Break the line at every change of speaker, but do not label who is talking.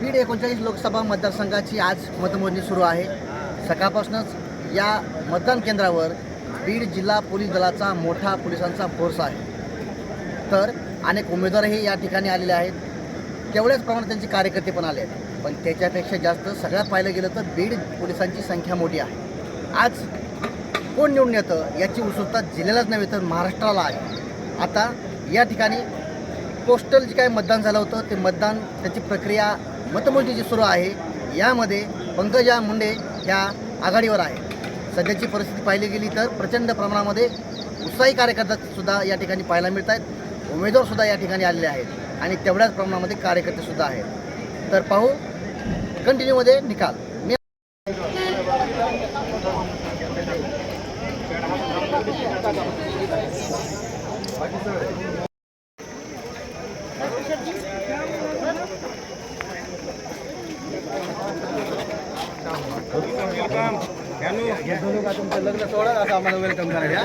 बीड एकोणचाळीस लोकसभा मतदारसंघाची आज मतमोजणी सुरू आहे. सकाळपासूनच या मतदान केंद्रावर बीड जिल्हा पोलीस दलाचा मोठा पोलिसांचा फोर्स आहे. तर अनेक उमेदवारही या ठिकाणी आलेले आहेत. तेवढ्याच प्रमाणात त्यांचे कार्यकर्ते पण आले आहेत. पण त्याच्यापेक्षा जास्त सगळ्यात पाहिलं गेलं तर बीड पोलिसांची संख्या मोठी आहे. आज कोण निवडून येतं याची उत्सुकता जिल्ह्यालाच नव्हे तर महाराष्ट्राला आहे. आता या ठिकाणी पोस्टल जे काही मतदान झालं होतं ते मतदान त्याची प्रक्रिया मतमोजणी सुरू आहे. यामध्ये पंकजा मुंडे ह्या आघाडीवर आहे सध्याची परिस्थिती पाहिली गेली तर प्रचंड प्रमाणामध्ये उत्साही कार्यकर्तासुद्धा या ठिकाणी पाहायला मिळत आहेत. उमेदवारसुद्धा या ठिकाणी आलेले आहेत आणि तेवढ्याच प्रमाणामध्ये कार्यकर्तेसुद्धा आहेत. तर पाहू कंटिन्यूमध्ये निकाल. मी तुमचं लग्न सोडा असं आम्हाला वेलकम करायला